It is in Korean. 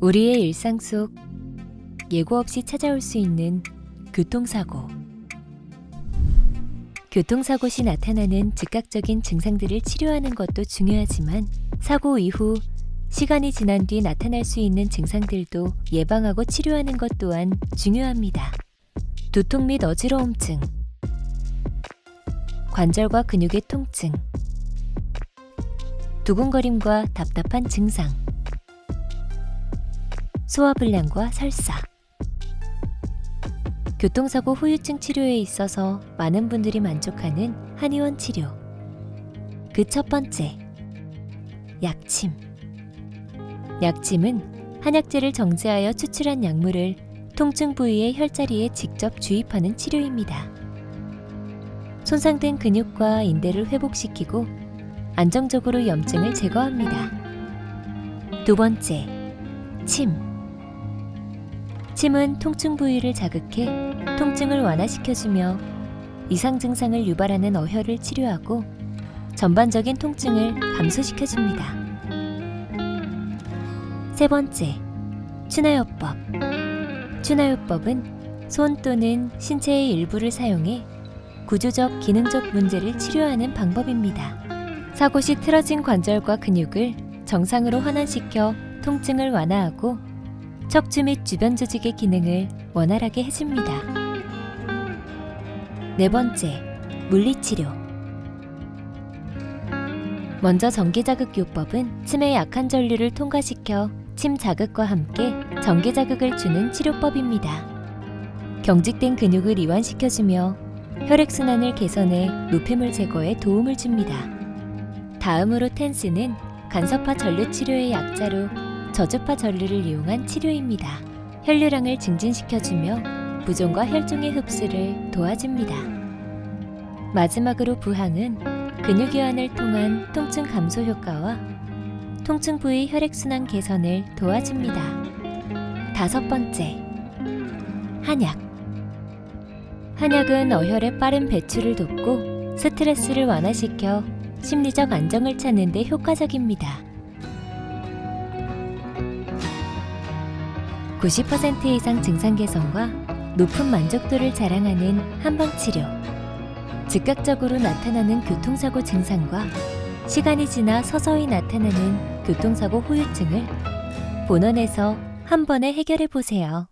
우리의 일상 속 예고 없이 찾아올 수 있는 교통사고. 교통사고 시 나타나는 즉각적인 증상들을 치료하는 것도 중요하지만 사고 이후 시간이 지난 뒤 나타날 수 있는 증상들도 예방하고 치료하는 것 또한 중요합니다. 두통 및 어지러움증, 관절과 근육의 통증, 두근거림과 답답한 증상, 소화불량과 설사. 교통사고 후유증 치료에 있어서 많은 분들이 만족하는 한의원 치료. 그 첫 번째, 약침. 약침은 한약재를 정제하여 추출한 약물을 통증 부위의 혈자리에 직접 주입하는 치료입니다. 손상된 근육과 인대를 회복시키고 안정적으로 염증을 제거합니다. 두 번째, 침. 침은 통증 부위를 자극해 통증을 완화시켜주며 이상 증상을 유발하는 어혈을 치료하고 전반적인 통증을 감소시켜줍니다. 세 번째, 추나요법. 추나요법은 손 또는 신체의 일부를 사용해 구조적, 기능적 문제를 치료하는 방법입니다. 사고 시 틀어진 관절과 근육을 정상으로 환원시켜 통증을 완화하고 척추 및 주변 조직의 기능을 원활하게 해줍니다. 네 번째, 물리치료. 먼저 전기자극요법은 침의 약한 전류를 통과시켜 침 자극과 함께 전기 자극을 주는 치료법입니다. 경직된 근육을 이완시켜주며 혈액순환을 개선해 노폐물 제거에 도움을 줍니다. 다음으로 텐스는 간섭파 전류 치료의 약자로 저주파 전류를 이용한 치료입니다. 혈류량을 증진시켜주며 부종과 혈종의 흡수를 도와줍니다. 마지막으로 부항은 근육 이완을 통한 통증 감소 효과와 통증 부위 혈액순환 개선을 도와줍니다. 다섯 번째, 한약. 한약은 어혈의 빠른 배출을 돕고 스트레스를 완화시켜 심리적 안정을 찾는 데 효과적입니다. 90% 이상 증상 개선과 높은 만족도를 자랑하는 한방 치료. 즉각적으로 나타나는 교통사고 증상과 시간이 지나 서서히 나타나는 교통사고 후유증을 본원에서 한 번에 해결해 보세요.